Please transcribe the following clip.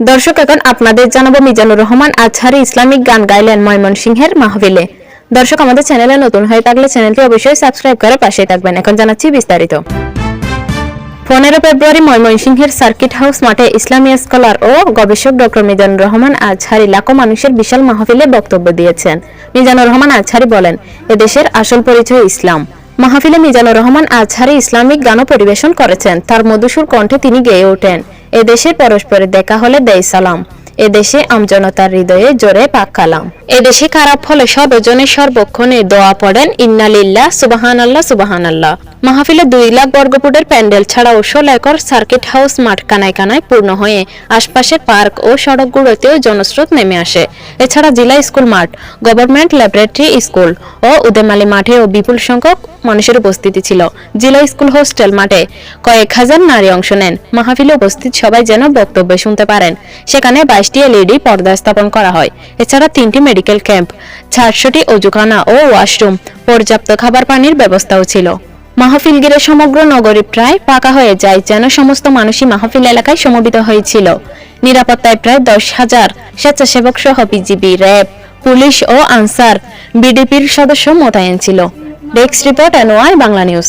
দর্শক, এখন আপনাদের জানাব মিজানুর রহমান আজহারি ইসলামিক গান গাইলেন ময়মনসিংহের মাহফিলে। দর্শক, আমাদের চ্যানেলে নতুন হয়ে থাকলে চ্যানেলটি অবশ্যই সাবস্ক্রাইব করে পাশে থাকবেন। এখন জানাচ্ছি বিস্তারিত। পনেরো ফেব্রুয়ারি ময়মনসিংহের সার্কিট হাউস মাঠে ইসলামী স্কলার ও গবেষক ডক্টর মিজানুর রহমান আজহারি লাখো মানুষের বিশাল মাহফিলে বক্তব্য দিয়েছেন। মিজানুর রহমান আজহারি বলেন, এদেশের আসল পরিচয় ইসলাম। মাহফিলে মিজানুর রহমান আজহারি ইসলামিক গানও পরিবেশন করেছেন। তার মধুসুর কণ্ঠে তিনি গেয়ে ওঠেন। এদেশে পরস্পরের দেখা হলে দেয় সালাম। এদেশে আমজনতার হৃদয়ে জোরে পাক কালাম। এদেশে খারাপ হলে সর্বজনে সর্বক্ষণে দোয়া পড়েন, ইন্নালিল্লাহ সুবাহান আল্লাহ সুবাহান আল্লাহ মাহফিলে দুই লাখ বর্গফুটের প্যান্ডেল ছাড়াও ষোলো একর সার্কিট হাউস মাঠ কানায় কানায় পূর্ণ হয়ে আশপাশের পার্ক ও সড়কগুলোতেও জনস্রোত নেমে আসে। এছাড়া জেলা স্কুল মাঠ, গভর্নমেন্ট ল্যাবরেটরি স্কুল ও উদেমালি মাঠেও বিপুল সংখ্যক মানুষের উপস্থিতি ছিল। জেলা স্কুল হোস্টেল মাঠে কয়েক হাজার নারী অংশ নেন। মাহফিলে উপস্থিত সবাই যেন বক্তব্য শুনতে পারেন। সেখানে বাইশটি এলইডি পর্দা স্থাপন করা হয়। এছাড়া তিনটি মেডিকেল ক্যাম্প, চারশোটি অজুখানা ও ওয়াশরুম, পর্যাপ্ত খাবার পানির ব্যবস্থাও ছিল। মাহফিল গিরে সমগ্র নগরী প্রায় পাকা হয়ে যায়, যেন সমস্ত মানুষই মাহফিল এলাকায় সমবেত হয়েছিল। নিরাপত্তায় প্রায় দশ হাজার স্বেচ্ছাসেবক সহ বিজিবি, র্যাব, পুলিশ ও আনসার, বিডিপির সদস্য মোতায়েন ছিল। Desk report NY, Bangla news.